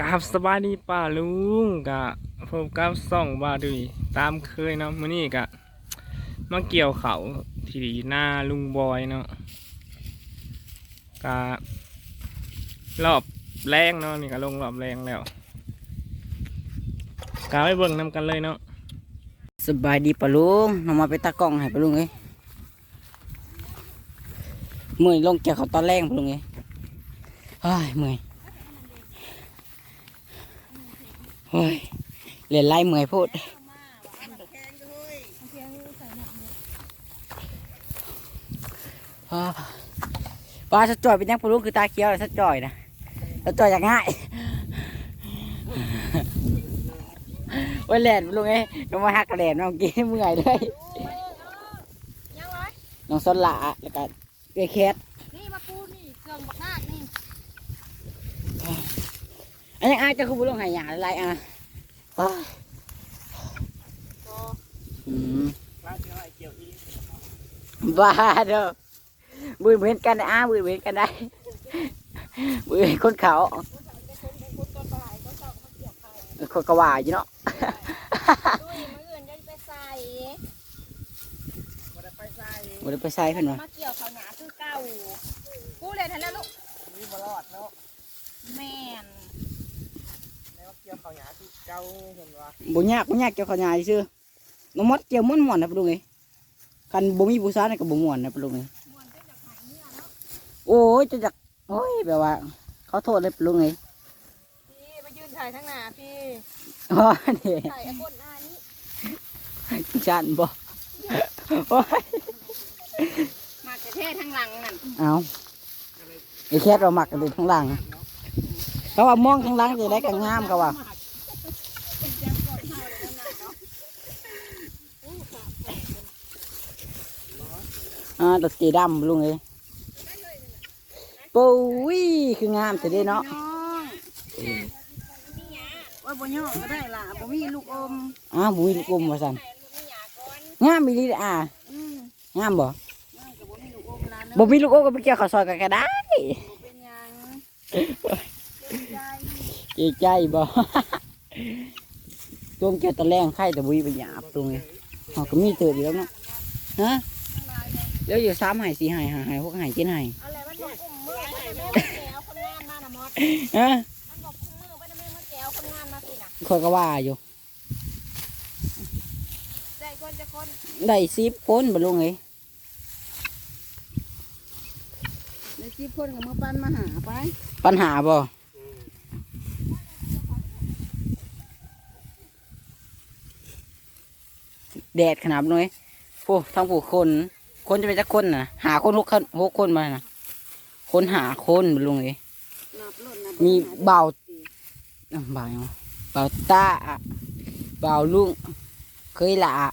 กราบสบายดีป้าลุงกะพบกับส่องบาดุยตามเคยเนาะมื้อนี้กะมาเกี่ยวเขาที่หน้าลุงบอยเนาะกะรอบแรงเนาะนี่ก็ลงรอบแรงแล้วกะไปเบิ่งนำกันเลยเนาะสบายดีปะลุงน้องมาไปตากล้องให้ปะลุงเอ้ยเมื่อยลงเกี่ยวเขาตอนแรกปะลุงเอ้ยเฮ้ยเมื่อย เฮ้ยเรียนไล่เมื่อยพูดอ้าวปลาสะจ่อยเป็นยังปลุงคือตาเขียวสะจ่อยนะสะจ่อยอย่างง่ายโอ้ยแหลนลุงเอ้ยน้องมาหักกระแหลนน้องกินเมื่อยเลยน้องสนละแล้วก็เอ้แคท นี่มาปูนี่เครื่องบักนาดนี่ อั นนี้อาจจะคือบุลงหายาอะไรอะอ้าวอืมบ้าเด้อบุยเหมือนกันนะอ้าบุยเหมือนกันได้บุยคนเขาคนกระว่าอยู่เนาะด้วยมืออื่นจะไปใส่บุได้ไปใส่เพิ่นวะมาเกี่ยวเขาหนาคือเก่ากูเลยทันแล้วลูกนี่บ่รอดเนาะแม่นแล้วเกี่ยวเขาหยาที่เก่าเห็นว่าบุยากบุยากเกี่ยวขาวหยาซื่อน้องมดเกี่ยวม้วนม้วนๆนะปะลุงเอ้ยกันบ่มีผู้สาวนี่ก็บ่ม่วนนะปะลุงเอ้ยมวนจะจากหายเนี่ยเนาะโอ้ยจะจักโอ้ยแบบว่า เขาโทษเลยปะลุงเอ้ยพี่มายืนถ่ายทั้งหน้าพี่อ๋อนี่ถ่ายไอ้ก้นหน้านี้จันบ่โอ้ยมากระเทศทั้งหลังนั่นเอาไอ้แคทเราหมักกันอยู่ข้างหลัง เขาว่ามองข้างหลังจะได้กันงามเขาว่าอ่าตัดสีดำลุงเอ้ยปุ้ยคืองามแต่เด้เนาะว่าบ่ย่อก็ได้ล่ะบ่มีลูกอมอ้าวบุยลูกกลมว่าสันมีหยาก่อนงามมีลีเด้ออ่าอืมงามบ่ก็บ่มีลูกอมล่ะเนาะบ่มีลูกโอ้ก็ไปเกี่ยวข้าวซอยกันก็ได้เป็นหยังใจ เกรงใจบ่ตวงเกี่ยวตะแรงไข่แต่บุยไปหยาบตรงนี้เขาก็มีเติบอยู่แล้วเนาะฮะทั้งหลายเลยเดี๋ยวอยู่สามหายสี่หายห้าหายหกหายเจ็ดหายอะไรมันบอกกุ้มมือไปนะแม่มาแก้วคนงานมานะมอสฮะมันบอกกุ้มมือไปนะแม่มาแก้วคนงานมาสินะคอยก็ว่าอยู่ได้คนจะคนได้สิบคนบ่ลุงเอ้ยได้สิบคนกับมือปันมาหาไปปัญหาบ่ แดดขนาดน้อยผู้ทั้งผู้คน คนจะเป็นจักคนน่ะหาคนหกคนหกคนมาน่ะคนหาคนบ่ลุงเอ้ยนับรุ่นนับมีเบาอะบ่าวยังวะบ่าวตาอะบ่าวลุงเคยละอะ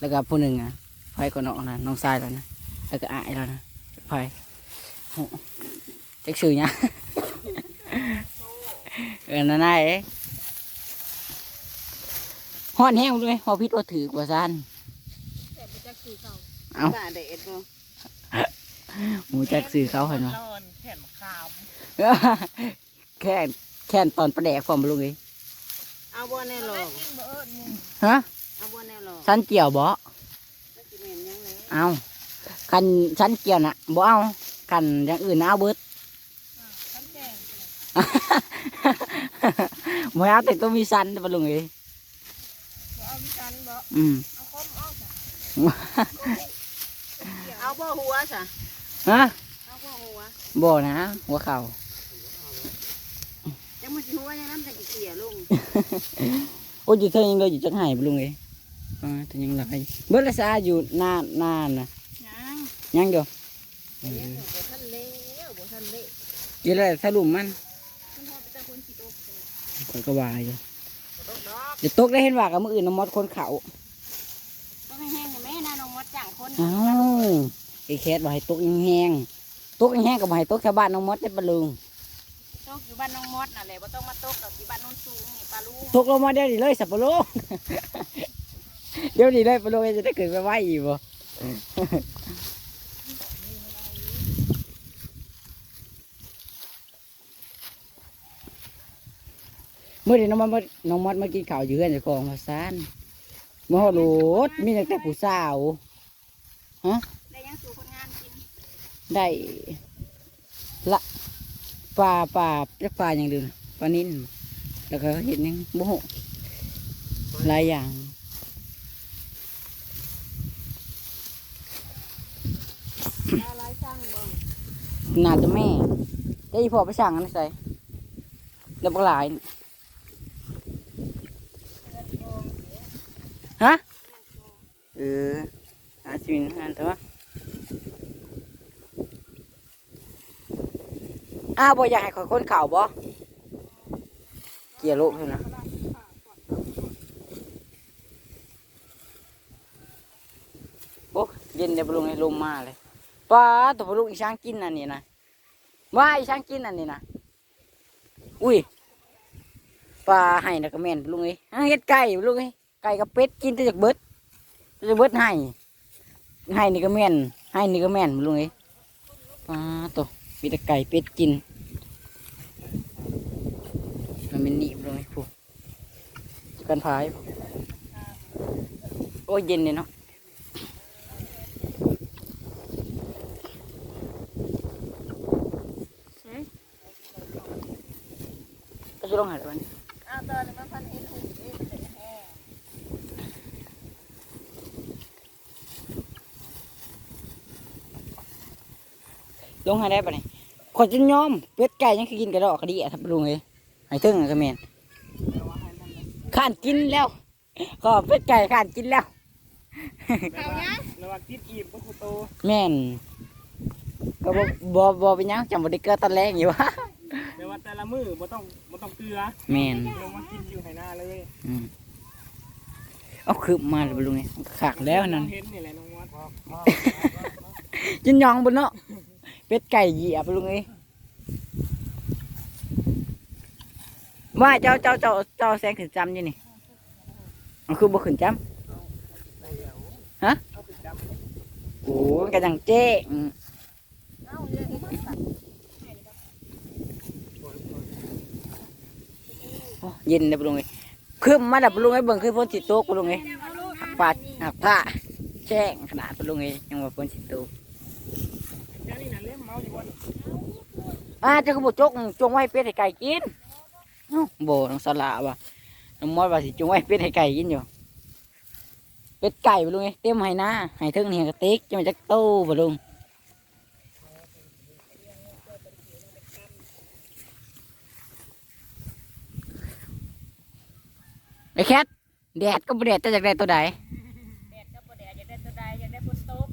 แล้วก็ผู้หนึ่งอะไฟก็น้องนะน้องชายแล้วนะแล้วก็อายแล้วนะไฟโอ้จักชื่อเนี่ยเออนั่นน่ะเอ้ ฮ้อนแห้งด้วยฮอพิษว่าถือกว่าซันแต่ไปจักสื่อเขาเอาด่าเด็ดบ่หมูจักซื้อเขาเห็นไหมนอนแขนขามแค่แค่นตอนประแดกฟอมลุงเอ้ยเอาบ่แน่หรอกฮะเอาบ่แน่หรอกสันเกี่ยวบ่แล้วสิแม่นยังไงเอากันชั้นเกี่ยวน่ะบ่เอากันอย่างอื่นน่ะเอาเบิดท่านแจ้งบ่เอาแต่ต้องมีสันปะลุงเอ้ย บ่เอามีกันบ่ อืมเอาคมเอาจ้ะเอาบ่หัวจ้ะฮะเอาบ่หัวบ่นะ หัวเข่าจังมันสิหัวยังนั้นจะเกลี่ยลงโอ้ยอยู่เธอยังเลยอยู่จังไห้ปะลุงเอ้ยอ่าแต่ยังหลักให้เบิดละซาอยู่หน้าหน้าน่ะยังยังอยู่บ่ทันเล้วบ่ทันเละอยู่แล้วถ้าลุ่มมันมันฮอดไปแต่คนสิตกข่อยก็ว่าอยู่ เดี๋ยวตกได้เห็นว่ากับมืออื่นน้ำมดคนเขาต้องให้แห้งนะแม่นะน้องมดจ้างคนอ้าวไอ้แคทว่าให้ตกแห้งๆตกแห้งๆก็บ่ให้ตกแค่บ้านน้องมดได้ปะลุงตกอยู่บ้านน้องมดน่ะแหละบ่ต้องมาตกดอกที่บ้านโน้นสูงนี่ปลาลูกตกลงมาเดี๋ยวนี้เลยสับปะรดเดี๋ยวนี้เลยปะโลจะได้เกิดไปไหวอีกบ่ มื่อเดี๋ยวน้องมอดมาน้องมอดมากินข้าวอยู่เฮือนเจะกองมาซานมาฮอดโหลดมีแต่ผู้สาวได้ยังสู่คนงานกินได้ละปลาปลาจักปลาอย่างเดียวนะปลานิ่นแล้วก็เห็นยังบุหหลายอย่างน่าจะแม่ได้พอไปสั่งอันนั้นใส่แล้วปลาหลาย ฮะเอออาชีพงานแต่ว่าอ้าวบ่อยากให้ขอยคนข่าวบ่เกี่ยวโลกเท่านะโอ้เย็นเดี๋ยวลุงให้ลมมาเลยป้าตัวปลุงอีช้างกินอันนี้นะว่าอีช้างกินอันนี้นะอุ้ยปลาให้นะก็แม่นลุงเอ้ยเฮ็ดไก่ปลุงเอ้ย ไก่กับเป็ดกินแต่จากเบิดแต่จากเบิดให้ให้นี่ก็แม่นให้นี่ก็แม่นปลุงเอ้ยปลาตัวมีแต่ไก่เป็ดกินมันเป็นหนีบปลุงเอ้ยพูกันพายโอ้ยเย็นเลยเนาะก็จะลงหาวัน อ้าวตอนนี้มันพันเห็นหุ่นนี่เป็นแห้ง ลงหาได้ปะเนี่ยขอจะยอมเป็ดไก่ยังคือกินกระดอกกระดีอะทับลุงเลยให้ถึงอะกระเมนข้านกินแล้วก็เป็ดไก่ข้านกินแล้วเขาเนี้ยระวังติดอีบบ่คุโตแม่นก็บ่บ่บ่เป็นหยังจำบ่ได้เกิดตอนแรกอยู่วะเดี๋ยวว่าแต่ละมื้อบ่ต้องบ่ต้องเกลือแม่นลงมากินอยู่ไหหน้าเลยอืมเอาคืบมาเลยลุงเลยขากแล้วนั่นเห็นนี่แหละน้องมอดจินยองบนเนาะ เป็ดไก่เหยียบลุงเอ้ว่าเจ้าเจ้าเจ้าเจ้าแซงขึ้นจำยี่นี่มันคือบ่ขึ้นจำฮะโอ้ยกระดังเจ๊เอ้าเยอะอีกสัตว์โอ้เย็นเลยลุงเอ้คืบมาดับลุงเอ้เบิ่งคือฝนสิโตกลุงเอ้หักปาดหักผ้าแจ้งขนาดลุงเอ้ยังว่าฝนสิโตก เจ้านี่น่ะเล่มเมาอยู่บ่นี่ อ่าเจ้าก็บ่จกจงไว้ให้เป็ดให้ไก่กินเอ้าบ่น้องสละว่ะน้องมอดว่าสิจงไว้ให้เป็ดให้ไก่กินอยู่เป็ดไก่บ่ลุงเอ้ยเต็มให้นะให้เทิงนี่กระติกจะมาจักโตบ่ลุงไอ้แคทแดดก็บ่แดดแต่อยากได้ตัวใดแดดก็บ่แดดอยากได้ตัวใดอยากได้ฝนตก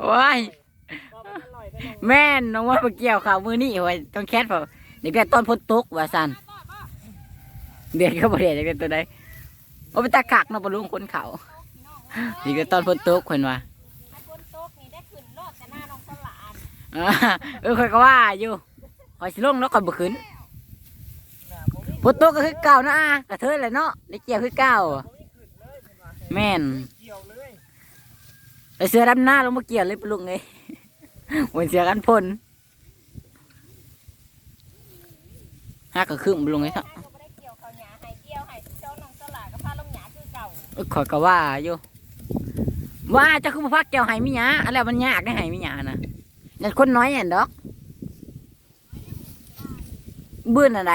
โอ้ย แม่นน้องว่าไปเกี่ยวข่าวมือนี่ไว้ต้องแคทเปล่าเด็กได้ต้นพ้นตกว่าสันเด็กก็บ่ได้อยากได้ตัวใดโอ้ไปตากักเนาะบ่ลุงคนเขาเด็กได้ต้นพ้นตกคนว่าเออคอยก็ว่าอยู่คอยสิลงแล้วคอยบ่ขึ้นพ้นตกก็คือเก่านะกระเทยเลยเนาะได้เกี่ยวคือเก่าแม่นไอเสือดำหน้าลงมาเกี่ยวเลยปลุงไง เหมือนเสือกันพ่นฮักก็ครึ่งปลุงไงครับก็บ่ได้เกี่ยวเขาหยาให้เกี่ยวให้เจ้าน้องสลาก็พาลงหยาคือเก่าเอ้ยข่อยก็ว่าอยู่ว่าเจะคือมาพักเกี่ยวไห้มิหยาอะไรมันยากได้ไห้มิหยานะนั่นคนน้อยอะดอกเบื่ออะไร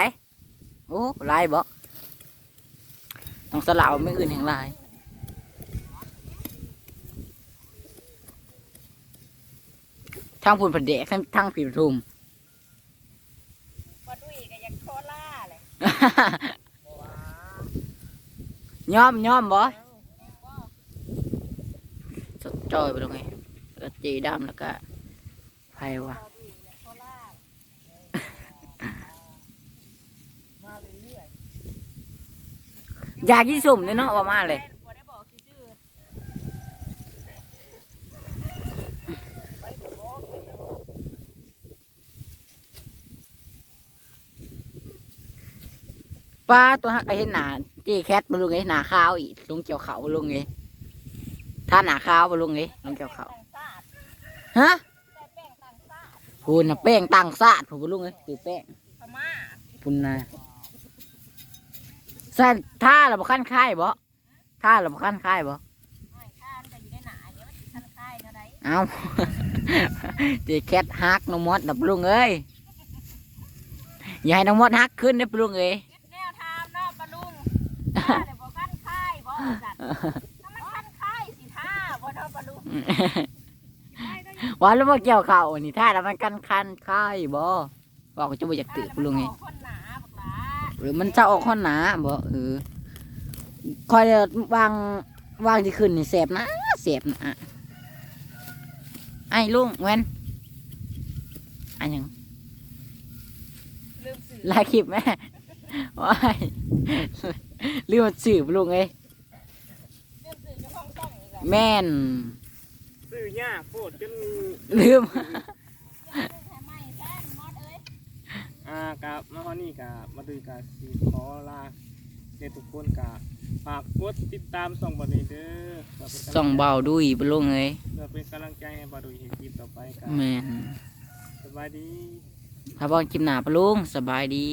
โอ้ลายบอกต้องสลาวไม่อื่นแห่งลาย ทางพุ่นผดเดกทางทางผีปทุมพอดุยก็อยากโคล่าเลยย้อมย้อมบ่สดจอยไปตรงไงแล้วก็จีดำแล้วก็ไฟวะพอดุยอยากโคล่าอยากกินสุ่มเลยเนาะว่ามาเลย บ่ได้บอกชื่อ ปลาตัวฮักก็เห็นหนาจีแคทมาลุงไงหนาขาวอีกลุงเกี่ยวเขาลุงไงถ้าหนาขาวมาลุงไงลุงเกี่ยวเขาต่างชาติฮะแต่แป้งต่างชาติพูนน่ะแป้งตังซาดผมลุงไงคือแป้งพม่าพุ่นนะใส่ท่าเราบ่ขั้นค่ายบ่ท่าเราบขั้นค่ายบ่ไม่ข้ามจะอาเดี๋ยวมันสิคันคายเท่าใดเอาตีแคทฮักน้องมดดับลุงเอ้ยอย่าให้น้องมดฮักขึ้นนะปลุงเอ้ย มันคันคายสิท่าบ่เนาะปลาลุงว่าแล้วมาเกี่ยวเข่าวนี่ท่าแล้วมันกันคันค่ายบ่บอกว่าจะบ่อยากตื่นปลุงไงท่าแล้วมันออกคนหนาบักหลาหรือมันจะออกข้อหนาบ่เออคอยวางวางที่ขึ้นนี่แสบนะแสบนะไอ้ลุงเว้นอันยังลืมสื่อลายคลิปแม่ว้ายลืมสื่อปลุงเอ้ย ลืมสื่อเจ้าของช่องอีก แล้วแม่นซื้อยากโคตรจนลืมลืมแท้ไม่แท้มอดเอ้ยอ่ากับมาฮอนี่กับมาดูกับสีขอลาเด็กทุกคนกับฝากกดติดตามส่องบอนี้เด้อเพื่อเป็นกำลัใจส่องเบาดุยปลุงเอ้ยเพื่อเป็นกำลังใจให้บาดูเห็นคลิปต่อไปกับแม่นสบายดีถ้าบอกคลิปหน้าปลุงสบายดี